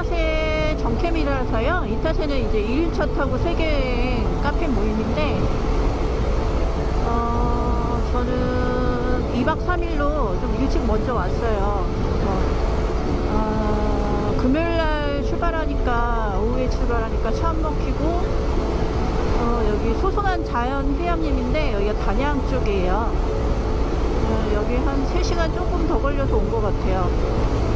이탓에 정캠이라서요. 이탓에는 이제 1차 타고 세계 카페 모임인데, 어, 저는 2박 3일로 좀 일찍 먼저 왔어요. 어, 어, 금요일날 출발하니까, 오후에 출발하니까 차안 막히고, 어, 여기 소송한 자연 휴양림인데, 여기가 단양 쪽이에요. 어, 여기 한 3시간 조금 더 걸려서 온 것 같아요.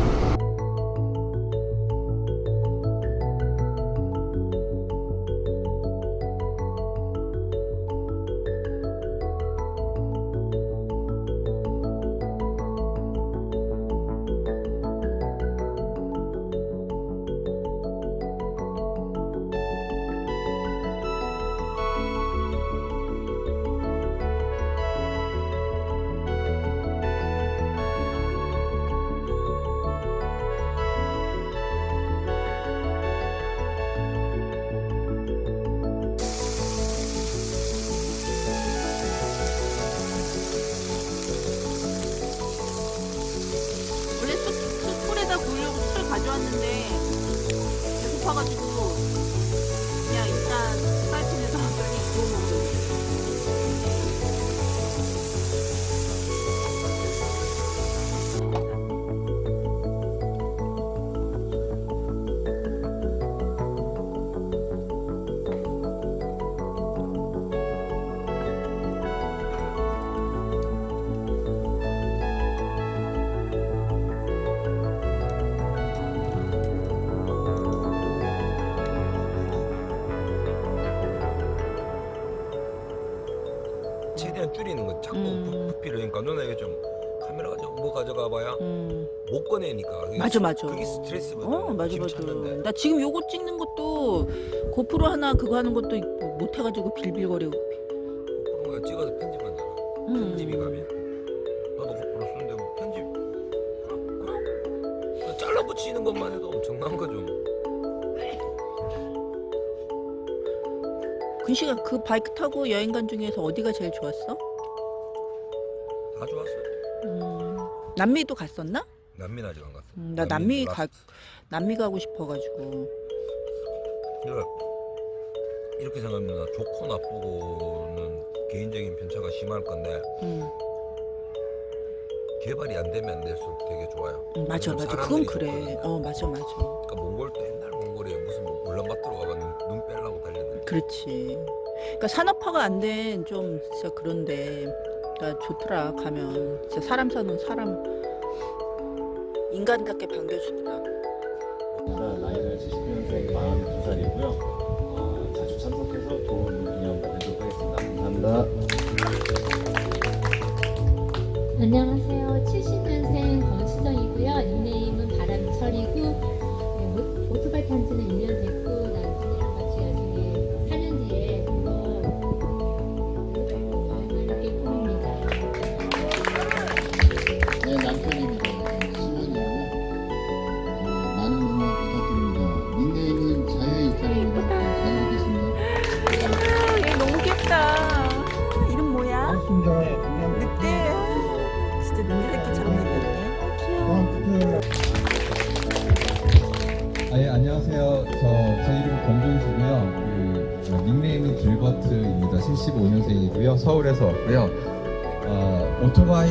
줄이는 거 자꾸 음. 부- 부피르니까 누나 이거 좀 카메라 가져 뭐 가져가 봐야 음, 못 꺼내니까 그게 맞아, 맞아. 그게 스트레스거든 어 맞아 짐 맞아. 찾는데. 나 지금 요거 찍는 것도 고프로 하나 그거 하는 것도 못 해가지고 빌빌거리고. 그런 거 찍어서 편집한잖아 음. 편집이 가면 나도 고프로 쓰는데 뭐 편집 그럼 잘라 붙이는 것만 해도 엄청난 거죠 근시가 그 바이크 타고 여행 간 중에서 어디가 제일 좋았어? 다 좋았어 음, 남미도 갔었나? 남미는 아직 안 갔어 음, 나 남미 가. 남미 가고 싶어가지고. 그러니까 이렇게 생각하면 나 좋고 나쁘고는 개인적인 편차가 심할 건데 음, 개발이 안 되면 안 될수록 되게 좋아요 음, 맞아 왜냐면 맞아. 그건 사람들이 그래. 좋거든요. 어 맞아 맞아. 그러니까 몽골도 옛날 몽골에 무슨 뭐 울란바토르 가면 눈, 눈 빼려고 달렸는데 그렇지. 그러니까 산업화가 안 된 좀 진짜 그런데, 그러니까 좋더라 가면 진짜 사람 사는 사람 인간답게 반겨주더라. 안녕하세요. 70년생 권수정이고요. 닉네임은 바람철이고 네, 오- 오토바이 탄 지는 1년 됐고 닉네임은 길버트입니다. 75년생이고요. 서울에서 왔고요. 어, 오토바이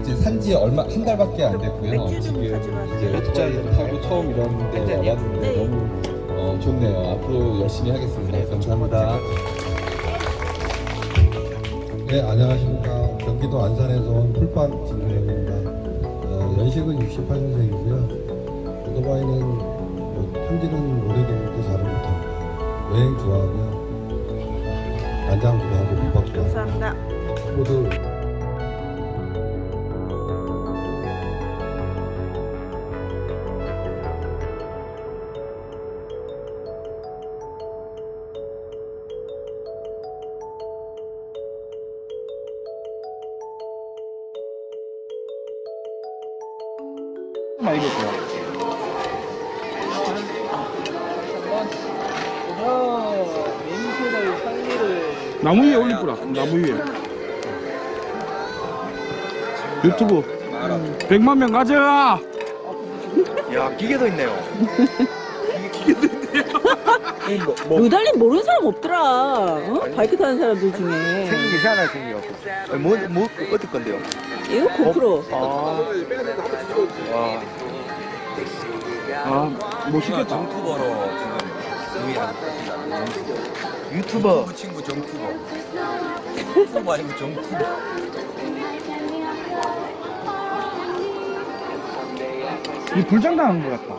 이제 산지 얼마, 한 달밖에 안 됐고요. 맥주 좀 지금 가져와. 이제 오토바이 타고 처음 이런 데 와봤는데 네. 너무 어, 좋네요. 앞으로 열심히 하겠습니다. 감사합니다. 네, 안녕하십니까. 경기도 안산에서 온 풀반 진주영입니다. 어, 연식은 68년생이고요. 오토바이는 뭐, 탄지는 못합니다. 여행 좋아하고요. 안장도 하고 비박도 하고 감사합니다. 모두 나무 위에 올릴 거라 나무 위에 유튜브 100만 명 가자 야 기계도 있네요. 루달린 모르는 사람 없더라. 어? 바이크 타는 사람들 중에. 생긴 게 희한하게 생겨갖고. 뭐, 뭐, 어떨 건데요? 이거 고프로. 아. 와. 아, 멋있겠다. 정투버로 지금 유의한 유튜버. 그 친구 정투버. 정투버 아니고 정투버. 이 불장당한 것 같다.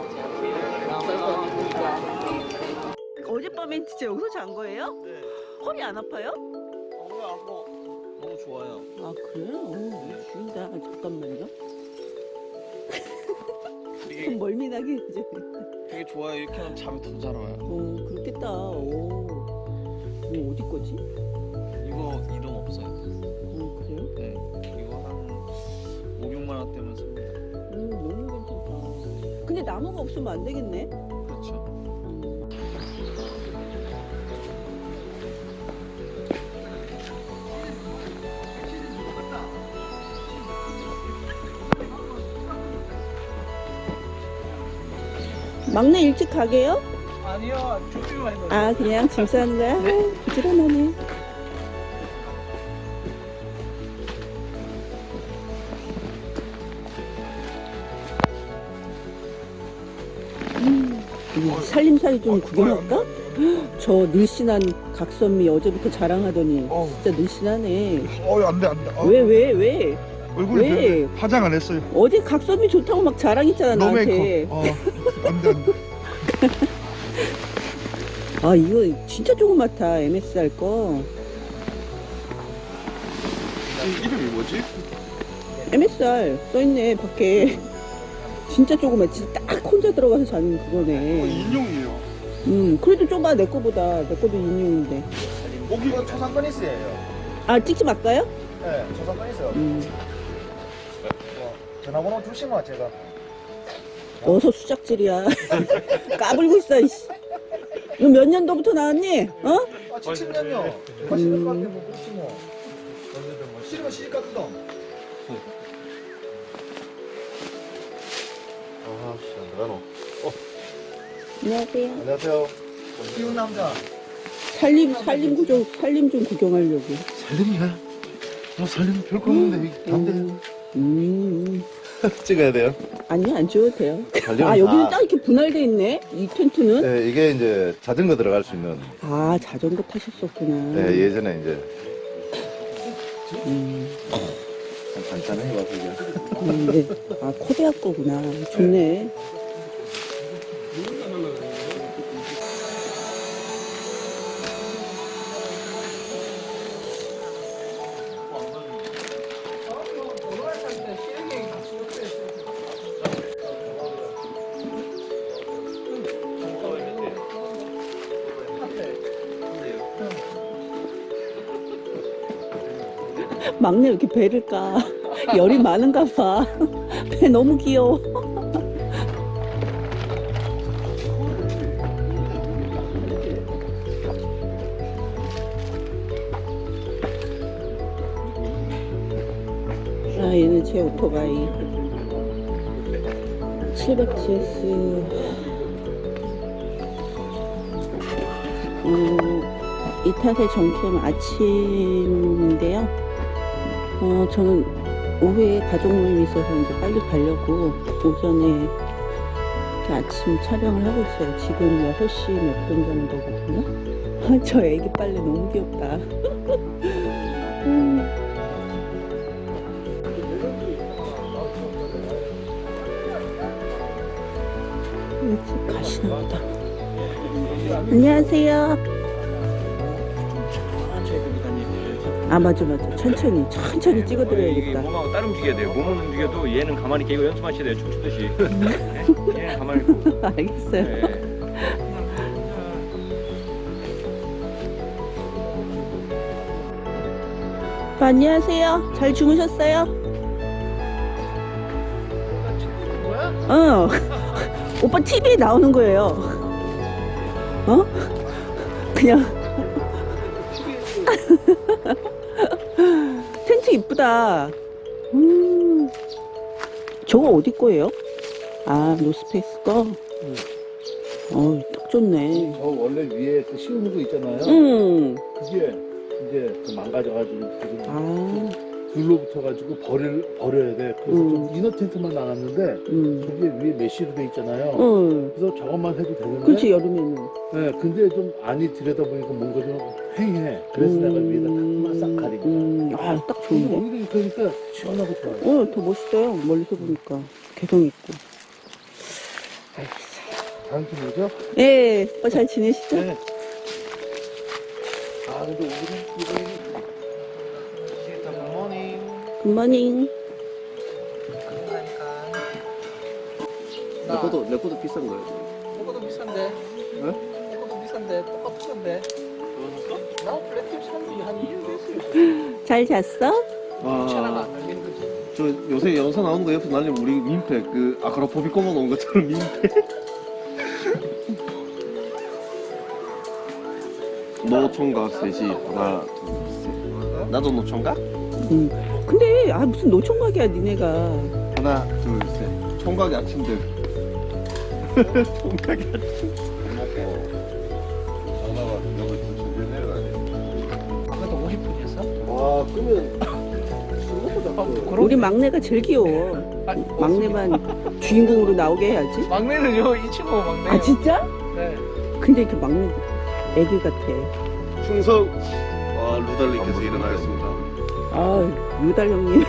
어젯밤에 진짜 여기서 잔 거예요? 네. 허리 안 아파요? 너무 좋아요. 아 그래요? 어, 죽인다. 잠깐만요. 좀 멀미나게 해줘. 되게 좋아요. 이렇게 하면 잠이 더 잘 와요. 어 그렇겠다. 오. 이거 어디 거지? 이거 이름 없어요. 어 그래요? 네. 이거 한 5, 6만 원대면 씁니다. 오 너무 괜찮다. 근데 나무가 없으면 안 되겠네. 그렇죠. 막내 일찍 가게요? 아니요, 준비만 해도 아 그냥 짐 거야? 네. 부지런하네. 음, 우리 살림살이 좀 구경할까? 저 늘씬한 각선미 어제부터 자랑하더니 진짜 늘씬하네. 어, 안 돼, 안 돼. 어, 왜 왜 왜? 얼굴이 왜? 왜? 화장 안 했어요. 어제 각선미 좋다고 막 자랑했잖아 노 나한테. 메이크업. 어, 안 돼, 안 돼. 아 이거 진짜 조그맣다 MSR 거. 이름이 뭐지? MSR 써있네 밖에 진짜 조그맣 진짜 딱 혼자 들어가서 자는 그거네 인용이에요. 음 그래도 좁아 내 거보다 내 거도 인용인데 이거 초상권 있어요. 아 찍지 말까요? 네, 초상권 있어요. 음 전화번호 주시면 제가. 어서 수작질이야 까불고 있어 이씨 너몇 년도부터 나왔니? 어? 아, 77년요. 음. 맛있는 것 같아, 뭐, 그렇지 뭐. 뭐. 싫으면 시집가 뜯어. 아, 씨, 안 들어가노. 안녕하세요 안녕하세요. 키운 남자. 살림 살림 구조 살림 좀 구경하려고 살림이야? 뭐 살림 별거 없는데, 돼. 음 찍어야 돼요? 아니요 안 줘도 돼요 살림은 아 여기는 다- 딱 이렇게 분할돼 있네 이 텐트는 네, 이게 이제 자전거 들어갈 수 있는. 아 자전거 타셨었구나 네, 예전에 이제. 음. 간단해, 와, 그게. 음, 네. 아, 코대학 거구나. 좋네. 막내 왜 이렇게 배를 까? 열이 많은가 봐. 배 너무 귀여워. 아, 얘는 제 오토바이. 700GS. 음, 이 탓의 정점 아침인데요. 어, 저는 오후에 가족 모임이 있어서 이제 빨리 가려고 오전에 아침 촬영을 하고 있어요. 지금 6시 몇 분 정도거든요. 저 애기 빨래 너무 귀엽다. 음. 가시나 보다. 안녕하세요. 아 맞아 맞아 천천히 천천히 이게 찍어드려야겠다 몸하고 따로 움직여야 돼요. 몸은 움직여도 얘는 가만히 있게 이거 연습하셔야 돼요. 춤추듯이. 네? 얘는 가만히 있고. 알겠어요 네. 오빠, 안녕하세요 잘 주무셨어요? 어 오빠 TV에 나오는 거예요 어? 그냥 텐트 이쁘다 음 저거 어디 거예요? 아, 노스페이스 거? 어, 딱 좋네. 저 원래 위에 그 씌우는 거 있잖아요. 음. 그게 이제 그 망가져가지고 지금 아, 불로 붙어가지고 버릴 버려야 돼. 그래서 음. 좀 이너 텐트만 나갔는데 음. 저게 위에 메쉬로 돼 있잖아요. 어. 그래서 저것만 해도 되는데. 그렇지, 여름에는. 네, 근데 좀 안이 들여다보니까 뭔가 좀 휑해. 그래서 내가 위에다 가린 거야. 음, 아, 딱 좋은데? 오히려 그러니까 시원하고 좋아요. 어, 더 멋있어요. 멀리서 보니까. 개성 있고. 다른 팀이죠? 예, 어, 잘 지내시죠? 네. 아, 근데 오늘은 이번에 굿모닝. 내 것도 내 것도 비싼 거예요. 이거도 비싼데. 네? 이거도 비싼데 똑같은데. 나 플래팀 산지 한 2년 됐어요. 잘 잤어? 거지. 저 요새 영상 나오는 거 옆에 날리면 우리 민폐 그 아크로포비 꼽아 놓은 것처럼 민폐. 노총각 셋이 하나 둘 셋. 나도 노총각? 응. 근데, 아, 무슨 노총각이야, 니네가. 하나 둘 셋. 총각이 아침들. 총각이 아침. 아 50분이었어? 와 그러면 우리 막내가 제일 귀여워. 막내만 주인공으로 나오게 해야지. 막내는요, 이 친구 막내. 아, 진짜? 네. 근데 이렇게 막내, 애기 같아. 충성. 와 루달리께서 일어나겠습니다. 아, 유달 형님.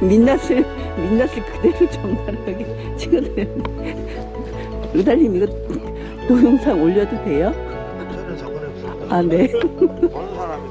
민낯을, 민낯을 그대로 적나라하게 찍어드렸네. 루달님, 이거 동영상 올려도 돼요? 저는 저번에 무슨 아, 네. 보는 사람이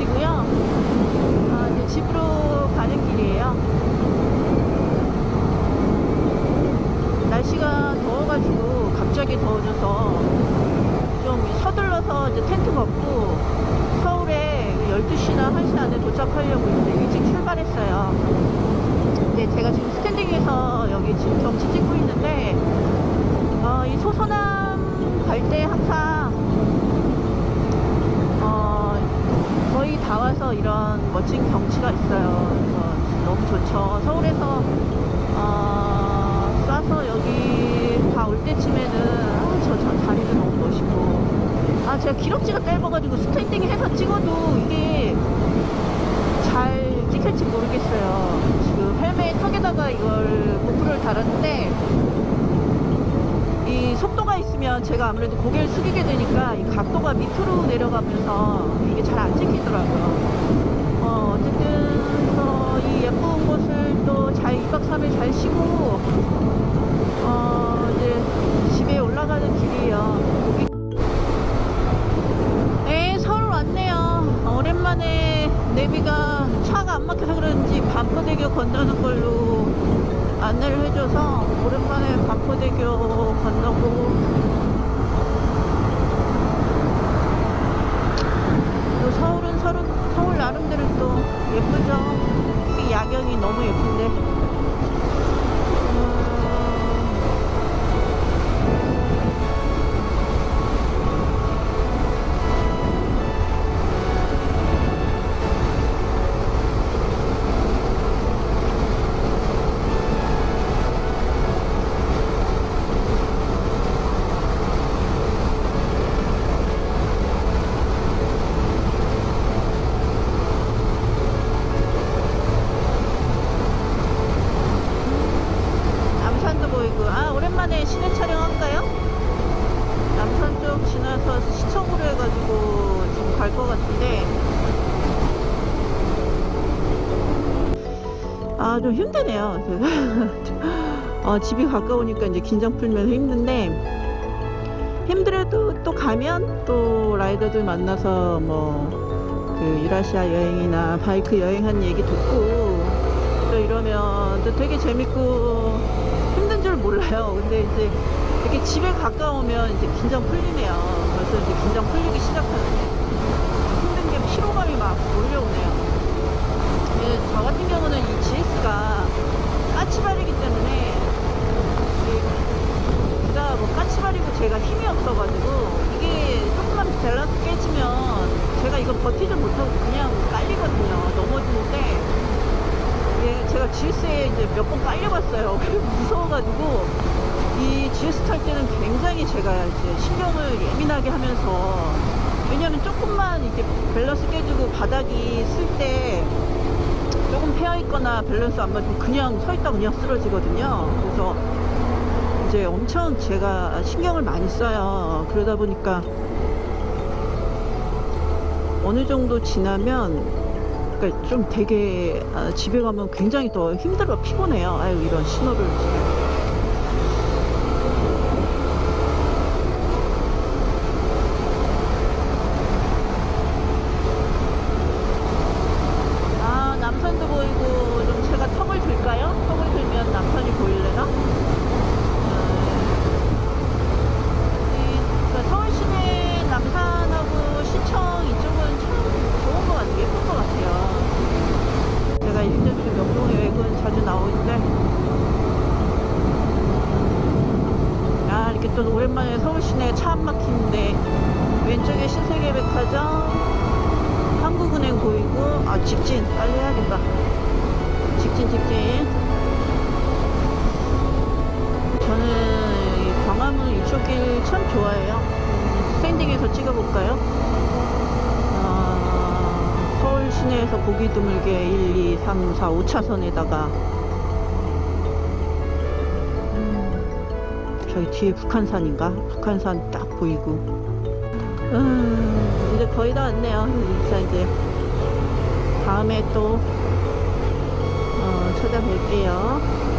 3일 잘 마치고요. 아, 이제 집으로 가는 길이에요. 날씨가 더워가지고 갑자기 더워져서 좀 서둘러서 이제 텐트 먹고 서울에 12시나 1시 안에 도착하려고 이제 일찍 출발했어요. 근데 제가 지금 스탠딩에서 여기 지금 경치 찍고 있는데 어, 이 소서남 갈 때 항상 어, 거의 다 와서 이런 멋진 경치가 있어요. 그래서 너무 좋죠. 서울에서 어, 쏴서 여기 다 올 때쯤에는 아, 저, 저 자리도 너무 멋있고 아 제가 기럭지가 짧아가지고 스탠딩 해서 찍어도 이게 잘 찍힐지 모르겠어요. 지금 헬멧 턱에다가 이걸 고프로를 달았는데 이 속도가 있으면 제가 아무래도 고개를 숙이게 되니까 이 각도가 밑으로 내려가면서 이게 잘 안 찍히더라고요. 어, 어쨌든 아 좀 힘드네요 어, 집이 가까우니까 이제 긴장 풀면서 힘든데 힘들어도 또 가면 또 라이더들 만나서 뭐 그 유라시아 여행이나 바이크 여행한 얘기 듣고 또 이러면 또 되게 재밌고 힘든 줄 몰라요. 근데 이제 이렇게 집에 가까우면 이제 긴장 풀리네요. 그래서 이제 긴장 풀리기 시작하는데 힘든 게 피로감이 막 몰려오네요. 예, 저 같은 경우는 이 GS가 까치발이기 때문에 제가 뭐 까치발이고 제가 힘이 없어가지고 이게 조금만 밸런스 깨지면 제가 이거 버티지 못하고 그냥 깔리거든요. 넘어지는데 예, 제가 GS에 이제 몇 번 깔려봤어요. 무서워가지고 이 GS 탈 때는 굉장히 제가 이제 신경을 예민하게 하면서 왜냐면 조금만 이렇게 밸런스 깨지고 바닥이 쓸 때 조금 패어 있거나 밸런스 안 맞으면 그냥 서 있다 그냥 쓰러지거든요. 그래서 이제 엄청 제가 신경을 많이 써요. 그러다 보니까 어느 정도 지나면 그러니까 좀 되게 아, 집에 가면 굉장히 더 힘들어 피곤해요. 아유 이런 신호를 지금. 이쪽길 참 좋아해요. 음, 스탠딩에서 찍어볼까요? 아, 서울 시내에서 보기 드물게 1, 2, 3, 4, 5차선에다가 음, 저기 뒤에 북한산인가? 북한산 딱 보이고 음, 이제 거의 다 왔네요. 자 이제 다음에 또 어, 찾아뵐게요.